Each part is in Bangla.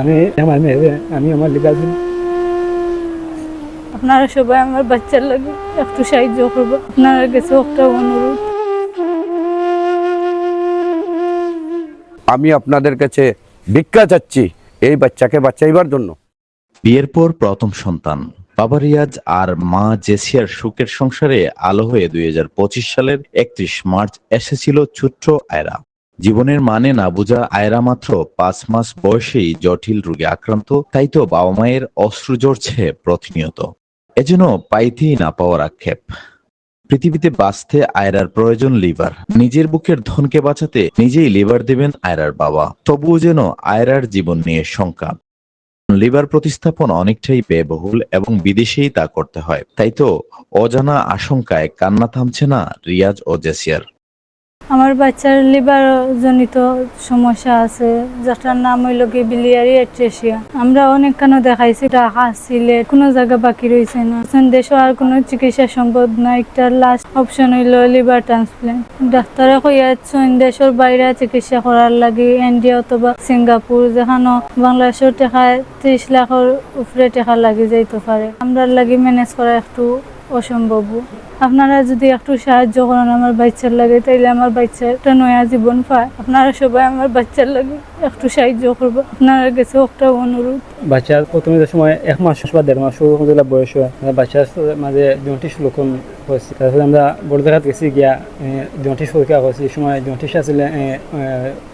আমি আমার মেয়ে আমি আমার লিগাল আপনারা সবাই আমার বাচ্চার লাগে একটু সাহায্য করব। আপনারা কাছে একটা অনুরোধ। আমি আপনাদের কাছে ভিক্ষা চাচ্ছি এই বাচ্চাকে বাঁচাইবার জন্য। বিয়ের পর প্রথম সন্তান। বাবা রিয়াজ আর মা জেসিয়ার সুখের সংসারে আলো হয়ে দুই হাজার পঁচিশ সালের একত্রিশ মার্চ এসেছিল ছোট্ট আয়রা। জীবনের মানে না বোঝা আয়রা মাত্র পাঁচ মাস বয়সেই জটিল রোগে আক্রান্ত, তাই তো বাবা মায়ের অশ্রু ঝরছে প্রতিনিয়ত। এজন্য পাইতেই না পাওয়ার আক্ষেপ। পৃথিবীতে বাঁচতে আয়রার প্রয়োজন লিভার। নিজের বুকের ধনকে বাঁচাতে নিজেই লিভার দেবেন আয়রার বাবা। তবুও যেন আয়রার জীবন নিয়ে শঙ্কা। লিভার প্রতিস্থাপন অনেকটাই ব্যয়বহুল এবং বিদেশেই তা করতে হয়। তাই তো অজানা আশঙ্কায় কান্না থামছে না রিয়াজ ও জেসিয়ার। আমার বাচ্চার লিভার জনিত সমস্যা আছে, যেটার নাম হইল কি বিলিয়ারি এট্রেসিয়া আমরা অনেক কেন দেখাইছি ঢাকা সিলেট কোনো জায়গা বাকি রয়েছে না। দেশে আর কোনো চিকিৎসা সম্ভব না একটা লাস্ট অপশন হইল লিভার ট্রান্সপ্লান্ট ডাক্তারে কইয়াছেন দেশের বাইরে চিকিৎসা করার লাগে ইন্ডিয়া অথবা সিঙ্গাপুর যেখানে বাংলাদেশের টাকা ত্রিশ লাখের উপরে টাকা লাগে যাইতে পারে। আমরা লাগে ম্যানেজ করা একটু অসম্ভব আপনারা যদি একটু সাহায্য করেন আমার বাচ্চার লাগে, তাইলে আমার বাচ্চা একটা নয়া জীবন পায়। আপনারা সবাই আমার বাচ্চার লাগে একটু সাহায্য করব। আপনার কাছে একটা অনুরোধ। বাচ্চার প্রথমে সময় এক মাস বা দেড় মাস বয়স হয় আমরা বাচ্চার মাঝে জন্টিস লক্ষণ হয়েছে তারপরে আমরা বড় জায়গাত গেছি গিয়া জন্টিস পরীক্ষা করছি এই সময় জন্টিস আসলে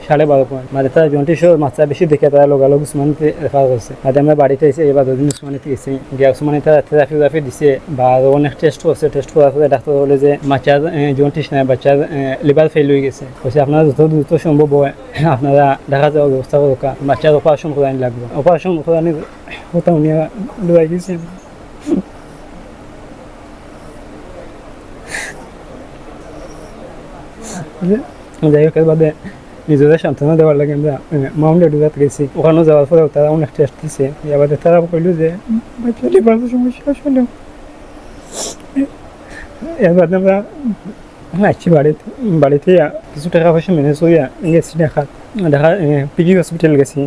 সাড়ে বারো পয়েন্ট মানে তারা জন্টিসের মাত্রা বেশি দেখে তারা লগালগ উসমানিতে রেফার করছে আর আমরা বাড়িতে এসে এবার দুদিন উসমানিতে গেছি। গিয়া উসমানি তারা থেরাপি থেরাপি দিছে বা অনেক টেস্ট করছে টেস্ট করার পরে ডাক্তার বলে যে বাচ্চার জন্টিস নাই বাচ্চার লিভার ফেল হয়ে গেছে। বলছে আপনারা যত দ্রুত সম্ভব হয়, আপনারা ঢাকা যাওয়ার ব্যবস্থা করুকা বাচ্চার অপারেশন করানি লাগবে। অপারেশন করানি কোথাও নিয়ে লুয়াই গেছে যাই হোক বাদে নিজেদের সান্ত্বনা দেওয়ার লাগে আমরা মাউন্ট এডুজাত গেছি। ওখানে যাওয়ার পরে তারা অনেক টেস্ট দিছে। এবার তারা কইল যে সমস্যা আসলে এর বাদে আমরা আসছি বাড়িতে বাড়িতে কিছু টাকা পয়সা ম্যানেজ করিয়া গেছি দেখা দেখা পিজি হসপিটাল গেছি।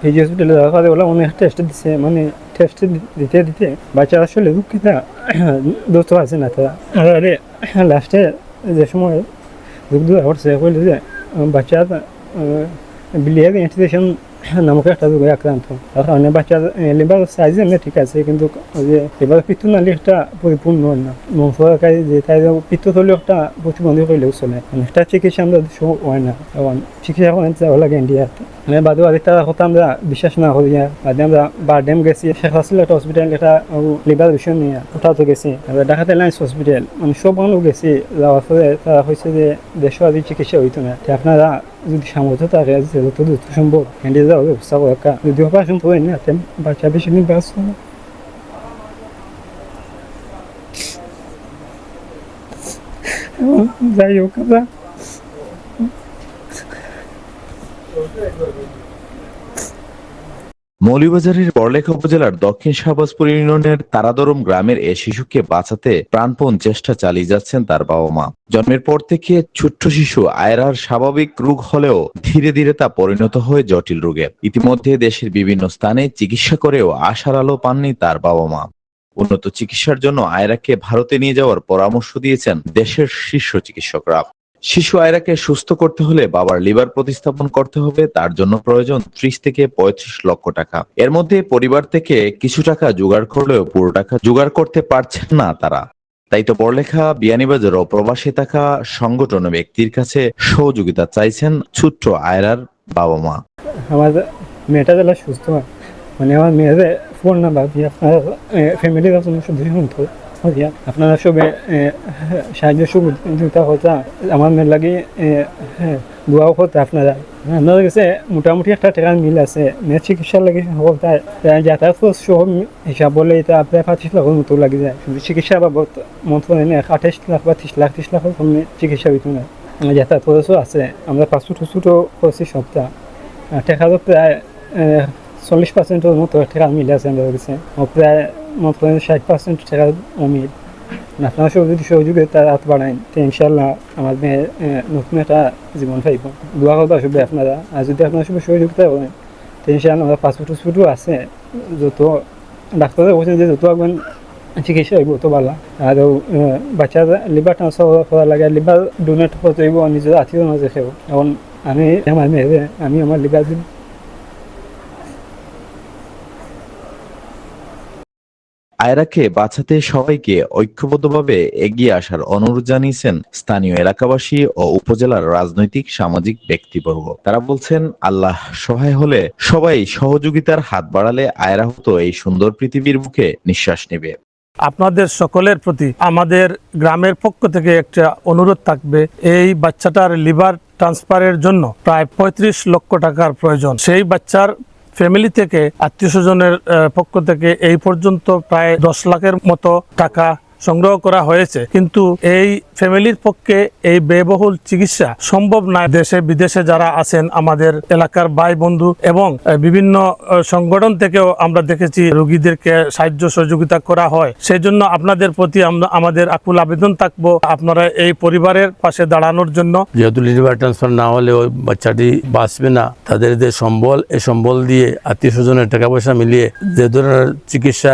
পিজি হসপিটালে যাওয়ার পরে ওরা অনেক টেস্ট দিছে। মানে টেস্ট দিতে দিতে বাচ্চা আসলে দুঃখিতা। দোস্ত আছে না তারা। আরে লাস্টে যে সময় দুঃখ দুঃখ করছে কইলে যে বাচ্চার বিলিয়ার ইনফেকশন নামক একটা রোগে আক্রান্ত। কারণে বাচ্চার লিভার সাইজ এমনি ঠিক আছে, কিন্তু যে লিভার পিত্ত নালি একটা পরিপূর্ণ না। মংসকারী যে তাই পিত্ত হলেও একটা প্রতিবন্ধী করলেও চলে। একটা চিকিৎসা আমরা হয় না। এবং চিকিৎসা করেন যাওয়া লাগে ইন্ডিয়াতে মানে বাদু আরেকটা কথা আমরা বিশ্বাস না করি বাদে আমরা বারডেম গেছি, শেখ হাসিল একটা হসপিটাল এটা লিভার বিষয় নিয়ে কোথাও তো গেছি। আমরা ঢাকাতে লাইন্স হসপিটাল মানে সব মানুষ গেছি। যাওয়ার পরে তারা হয়েছে যে দেশে আদি চিকিৎসা হইতো না। আপনারা যদি সামর্থ্য থাকে যে যত দ্রুত সম্ভব হ্যান্ডে যাওয়ার ব্যবস্থা করা যদি অপারেশন করেন না তেমন বাচ্চা বেশি দিন বাঁচবে না এবং যাই হোক মৌলিবাজারের বড়লেখা উপজেলার দক্ষিণ শাহবাজপুর ইউনিয়নের তারাদরম গ্রামের এ শিশুকে বাঁচাতে প্রাণপণ চেষ্টা চালিয়ে যাচ্ছেন তার বাবা মা। জন্মের পর থেকে ছোট্ট শিশু আয়রার স্বাভাবিক রোগ হলেও ধীরে ধীরে তা পরিণত হয়ে জটিল রোগে। ইতিমধ্যে দেশের বিভিন্ন স্থানে চিকিৎসা করেও আশার আলো পাননি তার বাবা মা। উন্নত চিকিৎসার জন্য আয়রাকে ভারতে নিয়ে যাওয়ার পরামর্শ দিয়েছেন দেশের শীর্ষ চিকিৎসকরা। শিশু আয়রাকে সুস্থ করতে হলে বাবার লিভার প্রতিস্থাপন করতে হবে, তার জন্য প্রয়োজন ত্রিশ থেকে পঁয়ত্রিশ লক্ষ টাকা। এর মধ্যে পরিবার থেকে কিছু টাকা জোগাড় করলেও পুরো টাকা জোগাড় করতে পারছেন না তারা। তাই তো পড়লেখা, বিয়ানীবাজার ও প্রবাসে থাকা সংগঠন ব্যক্তির কাছে সহযোগিতা চাইছেন ছোট্ট আয়রার বাবা মা। আমার মেয়েটা যারা সুস্থ মানে আমার মেয়ের ফোন নাম্বার দিয়ে আপনার ফ্যামিলির শুধু দিয়া আপনারা সবে সাহায্য সহযোগিতা হতা আমার লাগে দোয়াও করতে আপনারা। আপনাদের কাছে মোটামুটি একটা টাকার মিল আছে। মেয়ের চিকিৎসার লাগে হতা যাতায়াত সহ হিসাব বলে এটা প্রায় পঁচিশ লাখের মতো লাগে যায়। শুধু চিকিৎসা বাবদ মন্ত্র নেই আঠাশ লাখ বা ত্রিশ লাখ, ত্রিশ লাখের সামনে চিকিৎসা হইতো না যাতায়াত খরচও আছে। আমরা পাঁচশো টুসুটো করছি সপ্তাহ। টাকারও প্রায় চল্লিশ পার্সেন্টের মতো টাকা মিল আছে আমাদের কাছে। প্রায় মতো ষাট পার্সেন্ট টাকা অমিল আপনারা সব যদি সহযোগিতা হাত বাড়াইন তো ইনশাল্লাহ আমার মেয়ে নতুন একটা জীবন পাইব দোয়া করবা সবাই আপনারা আর যদি আপনারা সবাই সহযোগিতা করেন টেনশন ওরা পাসপোর্ট টাসপোর্টও আছে যত ডাক্তারে বলছে যে যত একবার চিকিৎসা হইব তো ভালো আর বাচ্চার লিভার ট্রান্সফার করা লাগে লিভার ডোনেট করতে হইব নিজের আত্মীয় মাঝে খেব এখন আমি আমার মেয়ে আমি আমার লিভার আয়রাকে বাঁচাতে সবাইকে ঐক্যবদ্ধভাবে এগিয়ে আসার অনুরোধ জানিয়েছেন স্থানীয় এলাকাবাসী ও উপজেলার রাজনৈতিক, সামাজিক ব্যক্তিবর্গ। তারা বলছেন, আল্লাহ সহায় হলে সবাই সহযোগিতার হাত বাড়ালে আয়রা হতো এই সুন্দর পৃথিবীর বুকে নিঃশ্বাস নেবে। আপনাদের সকলের প্রতি আমাদের গ্রামের পক্ষ থেকে একটা অনুরোধ থাকবে। এই বাচ্চাটার লিভার ট্রান্সফারের জন্য প্রায় পঁয়ত্রিশ লক্ষ টাকার প্রয়োজন। সেই বাচ্চার ফ্যামিলি থেকে আত্মীয় স্বজনের পক্ষ থেকে এই পর্যন্ত প্রায় দশ লাখের মতো টাকা সংগ্রহ করা হয়েছে। কিন্তু এই ফ্যামিলির পক্ষে এই ব্যয়বহুল চিকিৎসা সম্ভব নয় দেশে বিদেশে যারা আছেন, আমাদের এলাকার ভাই বন্ধু এবং বিভিন্ন সংগঠন থেকেও আমরা দেখেছি রোগীদেরকে সাহায্য সহযোগিতা করা হয়। সেই জন্য আপনাদের প্রতি আমরা, আমাদের আকুল আবেদন থাকব আপনারা এই পরিবারের পাশে দাঁড়ানোর জন্য। যেহেতু লিভার ট্রান্সফার না হলে ওই বাচ্চাটি বাঁচবে না, তাদের যে সম্বল, এই সম্বল দিয়ে আত্মীয় স্বজনের টাকা পয়সা মিলিয়ে যে ধরনের চিকিৎসা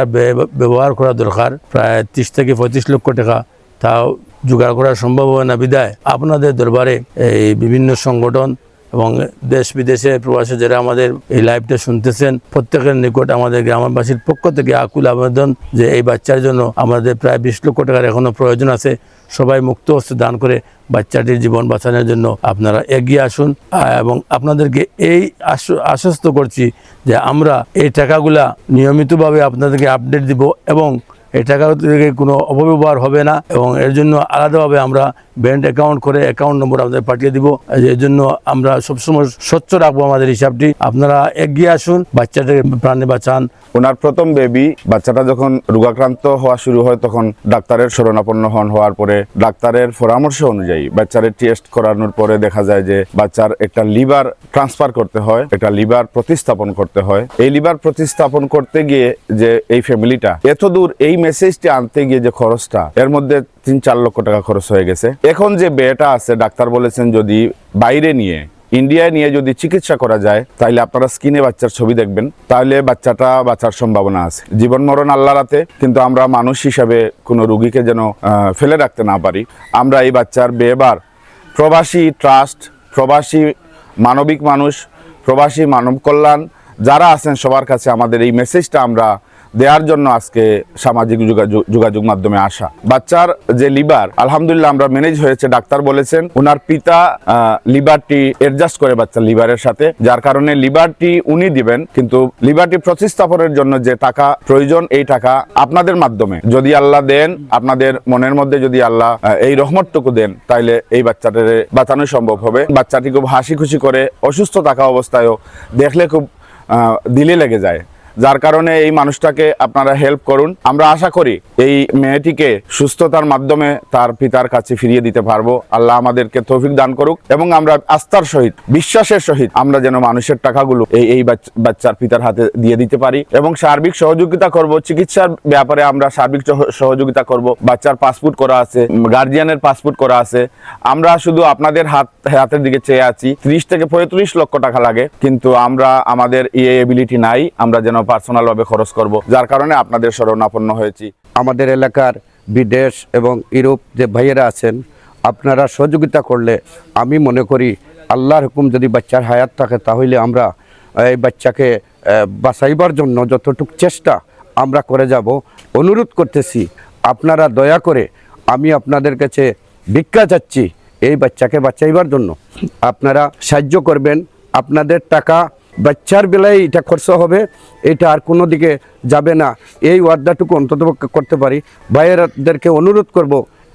ব্যবহার করা দরকার, প্রায় ত্রিশ থেকে পঁয়ত্রিশ লক্ষ টাকা তাও জোগাড় করা সম্ভব হয় না। বিদায়। আপনাদের দরবারে এই বিভিন্ন সংগঠন এবং দেশ বিদেশে প্রবাসে যারা আমাদের এই লাইভটা শুনতেছেন, প্রত্যেকের নিকট আমাদের গ্রামবাসীর পক্ষ থেকে আকুল আবেদন যে এই বাচ্চার জন্য আমাদের প্রায় বিশ লক্ষ টাকার এখনও প্রয়োজন আছে। সবাই মুক্ত হস্তে দান করে বাচ্চাটির জীবন বাঁচানোর জন্য আপনারা এগিয়ে আসুন। এবং আপনাদেরকে এই আশ্ব- আশ্বস্ত করছি যে আমরা এই টাকাগুলা নিয়মিতভাবে আপনাদেরকে আপডেট দিব এবং এই টাকা থেকে কোনো অপব্যবহার হবে না এবং এর জন্য আলাদাভাবে আমরা ব্যাংক অ্যাকাউন্ট করে অ্যাকাউন্ট নম্বর আপনাদের পাঠিয়ে দিব। এর জন্য আমরা সবসময় স্বচ্ছ রাখব আমাদের হিসাবটি। আপনারা এগিয়ে আসুন, বাচ্চাটাকে প্রাণে বাঁচান। ওনার প্রথম বেবি বাচ্চাটা যখন রোগাক্রান্ত হওয়া শুরু হয়, তখন ডাক্তারের শরণাপন্ন হন। হওয়ার পরে ডাক্তারের পরামর্শ অনুযায়ী বাচ্চারের টেস্ট করানোর পরে দেখা যায় যে বাচ্চার একটা লিভার ট্রান্সফার করতে হয়, একটা লিভার প্রতিস্থাপন করতে হয়। এই লিভার প্রতিস্থাপন করতে গিয়ে যে এই ফ্যামিলিটা এত দূর এই মেসেজটি আনতে গিয়ে যে খরচটা, এর মধ্যে তিন চার লক্ষ টাকা খরচ হয়ে গেছে। এখন যে বেটা আছে, ডাক্তার বলেছেন যদি বাইরে নিয়ে ইন্ডিয়ায় নিয়ে যদি চিকিৎসা করা যায় তাহলে আপনারা স্কিনে বাচ্চার ছবি দেখবেন। তাহলে বাচ্চাটা বাঁচার সম্ভাবনা আছে। জীবন মরণ আল্লাহ রাতে কিন্তু আমরা মানুষ হিসাবে কোনো রুগীকে যেন ফেলে রাখতে না পারি। আমরা এই বাচ্চার বেবার প্রবাসী ট্রাস্ট, প্রবাসী মানবিক মানুষ, প্রবাসী মানব কল্যাণ, যারা আছেন সবার কাছে আমাদের এই মেসেজটা আমরা দেওয়ার জন্য আজকে সামাজিক যোগাযোগ মাধ্যমে আসা। বাচ্চার যে লিভার, আলহামদুলিল্লাহ আমরা ম্যানেজ হয়েছে, ডাক্তার বলেছেন। ওনার পিতা লিভারটি অ্যাডজাস্ট করে বাচ্চার লিভারের সাথে, যার কারণে লিভারটি উনি দিবেন, কিন্তু লিভারটি প্রতিস্থাপনের জন্য যে টাকা প্রয়োজন, এই টাকা আপনাদের মাধ্যমে। যদি আল্লাহ দেন, আপনাদের মনের মধ্যে যদি আল্লাহ এই রহমতটুকু দেন, তাইলে এই বাচ্চাটার বাঁচানো সম্ভব হবে। বাচ্চাটি খুব হাসি খুশি করে, অসুস্থ থাকা অবস্থায়ও দেখলে খুব দিলে লেগে যায়। যার কারণে এই মানুষটাকে আপনারা হেল্প করুন। আমরা আশা করি এই মেয়েটিকে সুস্থতার মাধ্যমে তার পিতার কাছে ফিরিয়ে দিতে পারব। আল্লাহ আমাদেরকে তৌফিক দান করুক এবং আমরা আস্থার সহিত, বিশ্বাসের সহিত আমরা যেন মানুষের টাকাগুলো এই এই বাচ্চার পিতার হাতে দিয়ে দিতে পারি এবং সার্বিক সহযোগিতা করব। চিকিৎসার ব্যাপারে আমরা সার্বিক সহযোগিতা করব। বাচ্চার পাসপোর্ট করা আছে গার্জিয়ানের পাসপোর্ট করা আছে। আমরা শুধু আপনাদের হাত, হাতের দিকে চেয়ে আছি। ত্রিশ থেকে পঁয়ত্রিশ লক্ষ টাকা লাগে, কিন্তু আমরা, আমাদের এই এবিলিটি নাই। আমরা যেন পার্সোনাল ভাবে খরচ করব, যার কারণে আপনাদের শরণাপন্ন হয়েছি। আমাদের এলাকার বিদেশ এবং ইউরোপ যে ভাইয়েরা আছেন, আপনারা সহযোগিতা করলে আমি মনে করি আল্লাহর হুকুম যদি বাচ্চার হায়াত থাকে, তাহলে আমরা এই বাচ্চাকে বাঁচাইবার জন্য যতটুক চেষ্টা আমরা করে যাব। অনুরোধ করতেছি, আপনারা দয়া করে আমি আপনাদের কাছে ভিক্ষা চাচ্ছি এই বাচ্চাকে বাঁচাইবার জন্য। আপনারা সাহায্য করবেন, আপনাদের টাকা বাচ্চার বেলায় এটা খরচ হবে, এটা আর কোনো দিকে যাবে না। এই ওয়ার্দাটুকু অন্তত করতে পারি। ভাইয়েরাদেরকে অনুরোধ করব,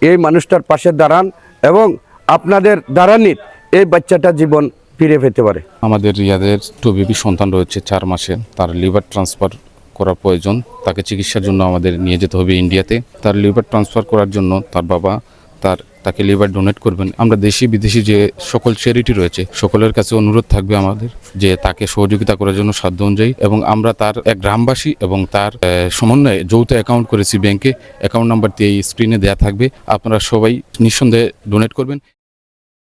এই মানুষটার পাশে দাঁড়ান এবং আপনাদের দাঁড়ানিত এই বাচ্চাটা জীবন ফিরে পেতে পারে। আমাদের রিয়াদের টু বেবি সন্তান রয়েছে চার মাসে। তার লিভার ট্রান্সফার করা প্রয়োজন। তাকে চিকিৎসার জন্য আমাদের নিয়ে যেতে হবে ইন্ডিয়াতে। তার লিভার ট্রান্সফার করার জন্য তার বাবা তার, তাকে লিভার ডোনেট করবেন। আমরা দেশি, বিদেশি যে সকল চ্যারিটি রয়েছে, সকলের কাছে অনুরোধ থাকবে আমাদের যে তাকে সহযোগিতা করার জন্য সাধ্য অনুযায়ী এবং আমরা তার এক গ্রামবাসী এবং তার সমন্বয়ে যৌথ অ্যাকাউন্ট করেছি ব্যাংকে অ্যাকাউন্ট নাম্বারটি এই স্ক্রিনে দেওয়া থাকবে। আপনারা সবাই নিঃসন্দেহে ডোনেট করবেন।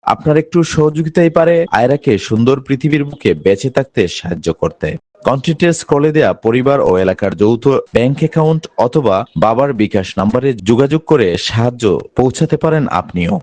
আপনার একটু সহযোগিতাই পারে আয়রাকে সুন্দর পৃথিবীর বুকে বেঁচে থাকতে সাহায্য করতে। কন্টেন্টে স্ক্রলে দেয়া পরিবার ও এলাকার যৌথ ব্যাংক অ্যাকাউন্ট অথবা বাবার বিকাশ নাম্বারে যোগাযোগ করে সাহায্য পৌঁছাতে পারেন আপনিও।